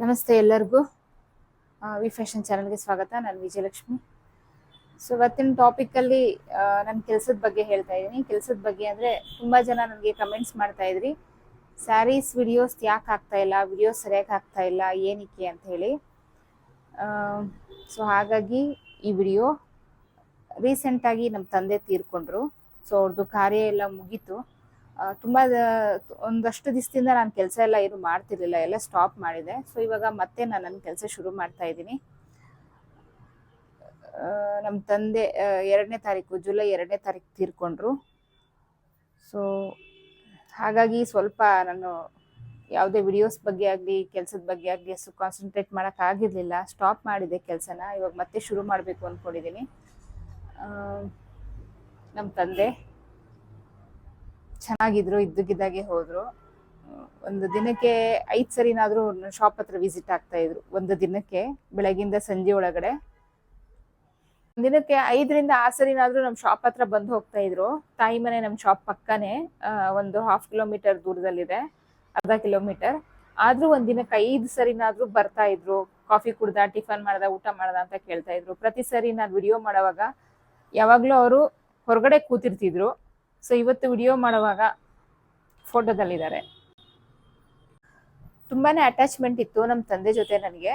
ನಮಸ್ತೆ ಎಲ್ಲರಿಗೂ. V fashion ಚಾನಲ್ಗೆ ಸ್ವಾಗತ. ನಾನು ವಿಜಯಲಕ್ಷ್ಮಿ. ಸೊ ಇವತ್ತಿನ ಟಾಪಿಕಲ್ಲಿ ನನ್ನ ಕೆಲಸದ ಬಗ್ಗೆ ಹೇಳ್ತಾ ಇದ್ದೀನಿ. ಕೆಲಸದ ಬಗ್ಗೆ ಅಂದರೆ ತುಂಬ ಜನ ನನಗೆ ಕಮೆಂಟ್ಸ್ ಮಾಡ್ತಾ ಇದ್ರಿ. ಸ್ಯಾರೀಸ್ ವಿಡಿಯೋಸ್ ಯಾಕೆ ಆಗ್ತಾ ಇಲ್ಲ? ವಿಡಿಯೋಸ್ ಸರಿಯಾಗಿ ಆಗ್ತಾ ಇಲ್ಲ? ಏನಕ್ಕೆ ಅಂತ ಹೇಳಿ. ಸೊ ಹಾಗಾಗಿ ಈ ವಿಡಿಯೋ ರೀಸೆಂಟಾಗಿ ನಮ್ಮ ತಂದೆ ತೀರ್ಕೊಂಡ್ರು. ಸೊ ಅವ್ರದ್ದು ಕಾರ್ಯ ಎಲ್ಲ ಮುಗೀತು. ತುಂಬಾ ಒಂದಷ್ಟು ದಿವಸದಿಂದ ನಾನು ಕೆಲಸ ಎಲ್ಲ ಏನು ಮಾಡ್ತಿರ್ಲಿಲ್ಲ, ಎಲ್ಲ ಸ್ಟಾಪ್ ಮಾಡಿದೆ. ಸೊ ಇವಾಗ ಮತ್ತೆ ನಾನು ನನ್ನ ಕೆಲಸ ಶುರು ಮಾಡ್ತಾ ಇದ್ದೀನಿ. ನಮ್ಮ ತಂದೆ ಎರಡನೇ ತಾರೀಕು, ಜುಲೈ ಎರಡನೇ ತಾರೀಕು ತೀರ್ಕೊಂಡ್ರು. ಸೊ ಹಾಗಾಗಿ ಸ್ವಲ್ಪ ನಾನು ಯಾವುದೇ ವಿಡಿಯೋಸ್ ಬಗ್ಗೆ ಆಗಲಿ, ಕೆಲಸದ ಬಗ್ಗೆ ಆಗಲಿ ಅಷ್ಟು ಕಾನ್ಸಂಟ್ರೇಟ್ ಮಾಡೋಕ್ಕಾಗಿರಲಿಲ್ಲ ಸ್ಟಾಪ್ ಮಾಡಿದೆ ಕೆಲಸನ. ಇವಾಗ ಮತ್ತೆ ಶುರು ಮಾಡಬೇಕು ಅಂದ್ಕೊಂಡಿದ್ದೀನಿ ನಮ್ಮ ತಂದೆ. ಚೆನ್ನಾಗಿದ್ರು ಇದ್ದಕ್ಕಿದ್ದಾಗೆ ಹೋದ್ರು. ಒಂದು ದಿನಕ್ಕೆ ಐದು ಸರಿನಾದ್ರೂ ಶಾಪ್ ಹತ್ರ ವಿಸಿಟ್ ಆಗ್ತಾ ಇದ್ರು, ಒಂದು ದಿನಕ್ಕೆ, ಬೆಳಗಿಂದ ಸಂಜೆ ಒಳಗಡೆ. ದಿನಕ್ಕೆ ಐದರಿಂದ ಆರು ಸರಿನಾದ್ರೂ ನಮ್ಮ ಶಾಪ್ ಹತ್ರ ಬಂದು ಹೋಗ್ತಾ ಇದ್ರು. ತಾಯಿ ಮನೆ ನಮ್ಮ ಶಾಪ್ ಪಕ್ಕನೇ ಒಂದು ಹಾಫ್ ಕಿಲೋಮೀಟರ್ ದೂರದಲ್ಲಿದೆ, ಅರ್ಧ ಕಿಲೋಮೀಟರ್ ಆದ್ರೂ ಒಂದ್ ದಿನಕ್ಕೆ ಐದು ಸರಿನಾದ್ರೂ ಬರ್ತಾ ಇದ್ರು. ಕಾಫಿ ಕುಡ್ದ, ಟಿಫನ್ ಮಾಡ್ದ, ಊಟ ಮಾಡ್ದ ಅಂತ ಕೇಳ್ತಾ ಇದ್ರು. ಪ್ರತಿ ಸರಿ ನಾನು ವಿಡಿಯೋ ಮಾಡೋವಾಗ ಯಾವಾಗ್ಲೂ ಅವರು ಹೊರಗಡೆ ಕೂತಿರ್ತಿದ್ರು. ಸೊ ಇವತ್ತು ವಿಡಿಯೋ ಮಾಡುವಾಗ ಫೋಟೋದಲ್ಲಿದ್ದಾರೆ ತುಂಬಾನೇ ಅಟ್ಯಾಚ್ಮೆಂಟ್ ಇತ್ತು ನಮ್ಮ ತಂದೆ ಜೊತೆ ನನಗೆ.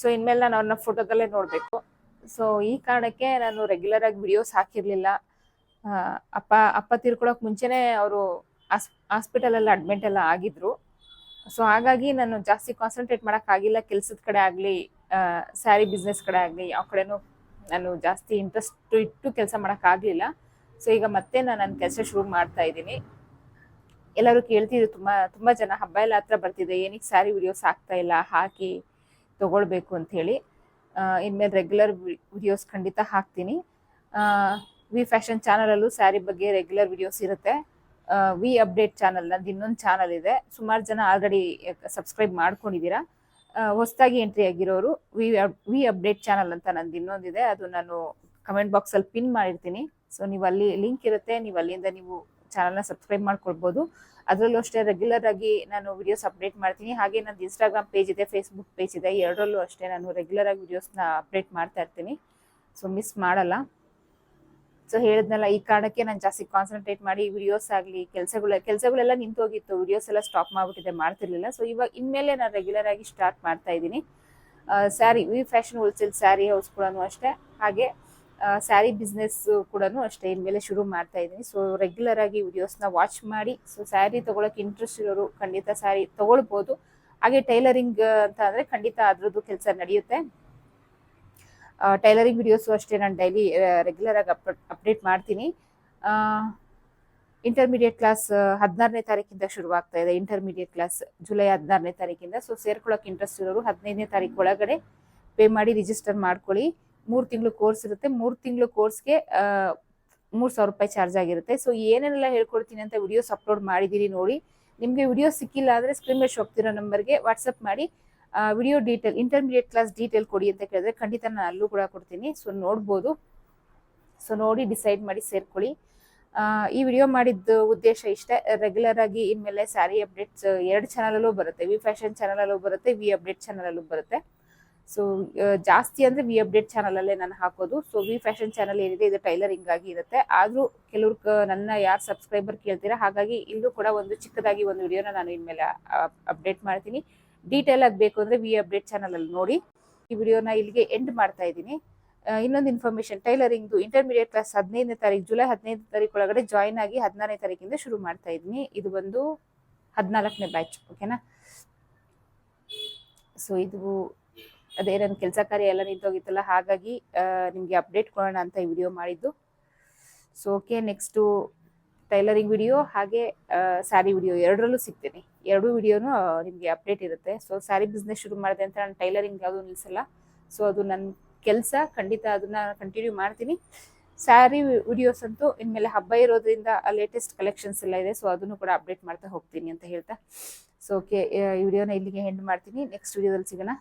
ಸೊ ಇನ್ಮೇಲೆ ನಾನು ಅವ್ರನ್ನ ಫೋಟೋದಲ್ಲೇ ನೋಡಬೇಕು. ಸೊ ಈ ಕಾರಣಕ್ಕೆ ನಾನು ರೆಗ್ಯುಲರ್ ಆಗಿ ವಿಡಿಯೋಸ್ ಹಾಕಿರ್ಲಿಲ್ಲ. ಅಪ್ಪ ಅಪ್ಪ ತೀರ್ಕೊಳಕ್ ಮುಂಚೆನೆ ಅವರು ಹಾಸ್ಪಿಟಲಲ್ಲಿ ಅಡ್ಮಿಟ್ ಎಲ್ಲ ಆಗಿದ್ರು. ಸೊ ಹಾಗಾಗಿ ನಾನು ಜಾಸ್ತಿ ಕಾನ್ಸಂಟ್ರೇಟ್ ಆಗಿಲ್ಲ. ಕೆಲಸದ ಕಡೆ ಆಗಲಿ ಸ್ಯಾರಿ ಬಿಸ್ನೆಸ್ ಕಡೆ ಆಗಲಿ, ಯಾವ ಕಡೆನೂ ನಾನು ಜಾಸ್ತಿ ಇಂಟ್ರೆಸ್ಟ್ ಇಟ್ಟು ಕೆಲಸ ಮಾಡೋಕ್ಕಾಗಲಿಲ್ಲ ಸೊ ಈಗ ಮತ್ತೆ ನಾನು ನನ್ನ ಕೆಲಸ ಶುರು ಮಾಡ್ತಾ ಇದ್ದೀನಿ. ಎಲ್ಲರೂ ಕೇಳ್ತಿದ್ರು, ತುಂಬ ತುಂಬ ಜನ ಹಬ್ಬ ಎಲ್ಲ ಹತ್ರ ಬರ್ತಿದೆ. ಏನಕ್ಕೆ ಸ್ಯಾರಿ ವಿಡಿಯೋಸ್ ಆಗ್ತಾ ಇಲ್ಲ, ಹಾಕಿ ತಗೊಳ್ಬೇಕು ಅಂಥೇಳಿ ಇನ್ಮೇಲೆ ರೆಗ್ಯುಲರ್ ವಿಡಿಯೋಸ್ ಖಂಡಿತ ಹಾಕ್ತೀನಿ. ವಿ ಫ್ಯಾಷನ್ ಚಾನಲಲ್ಲೂ ಸ್ಯಾರಿ ಬಗ್ಗೆ ರೆಗ್ಯುಲರ್ ವಿಡಿಯೋಸ್ ಇರುತ್ತೆ. ವಿ ಅಪ್ಡೇಟ್ ಚಾನಲ್ ನಂದು ಇನ್ನೊಂದು ಚಾನಲ್ ಇದೆ. ಸುಮಾರು ಜನ ಆಲ್ರೆಡಿ ಸಬ್ಸ್ಕ್ರೈಬ್ ಮಾಡ್ಕೊಂಡಿದ್ದೀರಾ ಹೊಸದಾಗಿ ಎಂಟ್ರಿ ಆಗಿರೋರು ವಿ ವಿ ಅಪ್ಡೇಟ್ ಚಾನಲ್ ಅಂತ ನಂದು ಇನ್ನೊಂದಿದೆ. ಅದು ನಾನು ಕಮೆಂಟ್ ಬಾಕ್ಸಲ್ಲಿ ಪಿನ್ ಮಾಡಿರ್ತೀನಿ. ಸೊ ನೀವು ಅಲ್ಲಿ ಲಿಂಕ್ ಇರುತ್ತೆ, ನೀವು ಅಲ್ಲಿಂದ ನೀವು ಚಾನಲ್ನ ಸಬ್ಸ್ಕ್ರೈಬ್ ಮಾಡ್ಕೊಳ್ಬೋದು. ಅದರಲ್ಲೂ ಅಷ್ಟೇ ರೆಗ್ಯುಲರ್ ಆಗಿ ನಾನು ವಿಡಿಯೋಸ್ ಅಪ್ಡೇಟ್ ಮಾಡ್ತೀನಿ. ಹಾಗೆ ನಂದು ಇನ್ಸ್ಟಾಗ್ರಾಮ್ ಪೇಜ್ ಇದೆ ಫೇಸ್ಬುಕ್ ಪೇಜ್ ಇದೆ, ಎರಡರಲ್ಲೂ ಅಷ್ಟೇ ನಾನು ರೆಗ್ಯುಲರ್ ಆಗಿ ವಿಡಿಯೋಸ್ನ ಅಪ್ಡೇಟ್ ಮಾಡ್ತಾ ಇರ್ತೀನಿ. ಸೊ ಮಿಸ್ ಮಾಡಲ್ಲ. ಸೊ ಹೇಳಿದ್ನಲ್ಲ, ಈ ಕಾರಣಕ್ಕೆ ನಾನು ಜಾಸ್ತಿ ಕಾನ್ಸಂಟ್ರೇಟ್ ಮಾಡಿ ವಿಡಿಯೋಸ್ ಆಗಲಿ, ಕೆಲಸಗಳ, ಕೆಲಸಗಳೆಲ್ಲ ನಿಂತೋಗಿತ್ತು. ವಿಡಿಯೋಸ್ ಎಲ್ಲ ಸ್ಟಾಪ್ ಮಾಡ್ಬಿಟ್ಟಿದೆ, ಮಾಡ್ತಿರ್ಲಿಲ್ಲ. ಸೊ ಇವಾಗ ಇನ್ಮೇಲೆ ನಾನು ರೆಗ್ಯುಲರ್ ಆಗಿ ಸ್ಟಾರ್ಟ್ ಮಾಡ್ತಾ ಇದ್ದೀನಿ. Sari V fashion wholesale sari house ಕೂಡ ಅಷ್ಟೇ. ಹಾಗೆ ಸ್ಯಾರಿ ಬಿಸ್ನೆಸ್ ಕೂಡ ಅಷ್ಟೇ ಇನ್ಮೇಲೆ ಶುರು ಮಾಡ್ತಾ ಇದ್ದೀನಿ. ಸೊ ರೆಗ್ಯುಲರ್ ಆಗಿ ವಿಡಿಯೋಸ್ನ ವಾಚ್ ಮಾಡಿ ಸೊ ಸ್ಯಾರಿ ತಗೊಳಕ್ಕೆ ಇಂಟ್ರೆಸ್ಟ್ ಇರೋರು ಖಂಡಿತ ಸ್ಯಾರಿ ತಗೊಳ್ಬೋದು. ಹಾಗೆ ಟೈಲರಿಂಗ್ ಅಂತ ಅಂದರೆ ಖಂಡಿತ ಅದ್ರದ್ದು ಕೆಲಸ ನಡೆಯುತ್ತೆ. ಟೈಲರಿಂಗ್ ವಿಡಿಯೋಸು ಅಷ್ಟೇ ನಾನು ಡೈಲಿ ರೆಗ್ಯುಲರ್ ಆಗಿ ಅಪ್ ಅಪ್ಡೇಟ್ ಮಾಡ್ತೀನಿ. ಇಂಟರ್ಮೀಡಿಯೇಟ್ ಕ್ಲಾಸ್ ಹದಿನಾರನೇ ತಾರೀಕಿಂದ ಶುರುವಾಗ್ತಾ ಇದೆ. ಇಂಟರ್ಮೀಡಿಯೇಟ್ ಕ್ಲಾಸ್ ಜುಲೈ ಹದಿನಾರನೇ ತಾರೀಕಿಂದ. ಸೊ ಸೇರ್ಕೊಳ್ಳೋಕೆ ಇಂಟ್ರೆಸ್ಟ್ ಇರೋರು ಹದಿನೈದನೇ ತಾರೀಕು ಒಳಗಡೆ ಪೇ ಮಾಡಿ ರಿಜಿಸ್ಟರ್ ಮಾಡ್ಕೊಳ್ಳಿ. ಮೂರು ತಿಂಗಳು ಕೋರ್ಸ್ ಇರುತ್ತೆ. ಮೂರು ತಿಂಗಳು ಕೋರ್ಸ್ಗೆ ಮೂರು ಸಾವಿರ ರೂಪಾಯಿ ಚಾರ್ಜ್ ಆಗಿರುತ್ತೆ. ಸೊ ಏನೆಲ್ಲ ಹೇಳ್ಕೊಡ್ತೀನಿ ಅಂತ ವಿಡಿಯೋಸ್ ಅಪ್ಲೋಡ್ ಮಾಡಿದ್ದೀರಿ ನೋಡಿ. ನಿಮಗೆ ವಿಡಿಯೋ ಸಿಕ್ಕಿಲ್ಲ ಅಂದರೆ ಸ್ಕ್ರೀನ್ ಮೇಲೆ ಹೋಗ್ತಿರೋ ನಂಬರ್ಗೆ ವಾಟ್ಸಪ್ ಮಾಡಿ video detail intermediate class detail ಕೊಡಿ ಅಂತ ಕೇಳಿದ್ರೆ ಖಂಡಿತ ನಾನು ಅಲ್ಲೂ ಕೂಡ ಕೊಡ್ತೀನಿ. ಸೊ ನೋಡ್ಬೋದು. ಸೊ ನೋಡಿ ಡಿಸೈಡ್ ಮಾಡಿ ಸೇರ್ಕೊಳ್ಳಿ. ಈ ವಿಡಿಯೋ ಮಾಡಿದ್ದು ಉದ್ದೇಶ ಇಷ್ಟೇ. ರೆಗ್ಯುಲರ್ ಆಗಿ ಇನ್ಮೇಲೆ ಸ್ಯಾರಿ ಅಪ್ಡೇಟ್ಸ್ ಎರಡು ಚಾನಲಲ್ಲೂ ಬರುತ್ತೆ. ವಿ ಫ್ಯಾಷನ್ ಚಾನಲಲ್ಲೂ ಬರುತ್ತೆ. ವಿ ಅಪ್ಡೇಟ್ ಚಾನಲಲ್ಲೂ ಬರುತ್ತೆ. ಸೊ ಜಾಸ್ತಿ ಅಂದರೆ ವಿ ಅಪ್ಡೇಟ್ ಚಾನಲಲ್ಲೇ ನಾನು ಹಾಕೋದು. ಸೊ ವಿ ಫ್ಯಾಷನ್ ಚಾನಲ್ ಏನಿದೆ, ಇದು ಟೈಲರಿಂಗ್ ಆಗಿ ಇರುತ್ತೆ. ಆದರೂ ಕೆಲವ್ರು ನನ್ನ ಯಾರು ಸಬ್ಸ್ಕ್ರೈಬರ್ ಕೇಳ್ತೀರಾ, ಹಾಗಾಗಿ ಇಲ್ಲೂ ಕೂಡ ಒಂದು ಚಿಕ್ಕದಾಗಿ ಒಂದು ವಿಡಿಯೋನ ನಾನು ಇನ್ಮೇಲೆ ಅಪ್ಡೇಟ್ ಮಾಡ್ತೀನಿ. ಡೀಟೇಲ್ ಆಗಿ ಬೇಕು ಅಂದರೆ ವಿ ಅಪ್ಡೇಟ್ ಚಾನಲಲ್ಲಿ ನೋಡಿ. ಈ ವಿಡಿಯೋನ ಇಲ್ಲಿಗೆ ಎಂಡ್ ಮಾಡ್ತಾ ಇದ್ದೀನಿ. ಇನ್ನೊಂದು ಇನ್ಫಾರ್ಮೇಷನ್ ಟೈಲರಿಂಗ್ದು ಇಂಟರ್ಮೀಡಿಯೇಟ್ ಕ್ಲಾಸ್ ಹದಿನೈದನೇ ತಾರೀಕು ಜುಲೈ ಹದಿನೈದು ತಾರೀಕು ಒಳಗಡೆ ಜಾಯಿನ್ ಆಗಿ ಹದಿನಾರನೇ ತಾರೀಕಿಂದ ಶುರು ಮಾಡ್ತಾ ಇದ್ದೀನಿ. ಇದು ಬಂದು ಹದಿನಾಲ್ಕನೇ ಬ್ಯಾಚ್ ಓಕೆನಾ ಸೊ ಇದು ಅದೇ ನನ್ನ ಕೆಲಸ ಕಾರ್ಯ ಎಲ್ಲ ನಿಂತೋಗಿತ್ತಲ್ಲ, ಹಾಗಾಗಿ ನಿಮಗೆ ಅಪ್ಡೇಟ್ ಕೊಡೋಣ ಅಂತ ಈ ವಿಡಿಯೋ ಮಾಡಿದ್ದು. So okay next tailoring video ಹಾಗೆ ಸ್ಯಾರಿ ವಿಡಿಯೋ ಎರಡರಲ್ಲೂ ಸಿಗ್ತೀನಿ. ಎರಡೂ ವಿಡಿಯೋನು ನಿಮಗೆ ಅಪ್ಡೇಟ್ ಇರುತ್ತೆ. ಸೊ ಸ್ಯಾರಿ ಬಿಸ್ನೆಸ್ ಶುರು ಮಾಡಿದೆ ಅಂತ ನಾನು ಟೈಲರಿಂಗ್ ಯಾವುದೂ ನಿಲ್ಲಿಸಲ್ಲ ಸೊ ಅದು ನನ್ನ ಕೆಲಸ. ಖಂಡಿತ ಅದನ್ನು ಕಂಟಿನ್ಯೂ ಮಾಡ್ತೀನಿ. ಸ್ಯಾರಿ ವಿಡಿಯೋಸ್ ಅಂತೂ ಇನ್ಮೇಲೆ ಹಬ್ಬ ಇರೋದ್ರಿಂದ ಲೇಟೆಸ್ಟ್ ಕಲೆಕ್ಷನ್ಸ್ ಎಲ್ಲ ಇದೆ. ಸೊ ಅದನ್ನು ಕೂಡ ಅಪ್ಡೇಟ್ ಮಾಡ್ತಾ ಹೋಗ್ತೀನಿ ಅಂತ ಹೇಳ್ತಾ. ಸೊ ಓಕೆ ಈ ವಿಡಿಯೋನ ಇಲ್ಲಿಗೆ ಹೆಂಡ್ ಮಾಡ್ತೀನಿ. ನೆಕ್ಸ್ಟ್ ವಿಡಿಯೋದಲ್ಲಿ ಸಿಗೋಣ.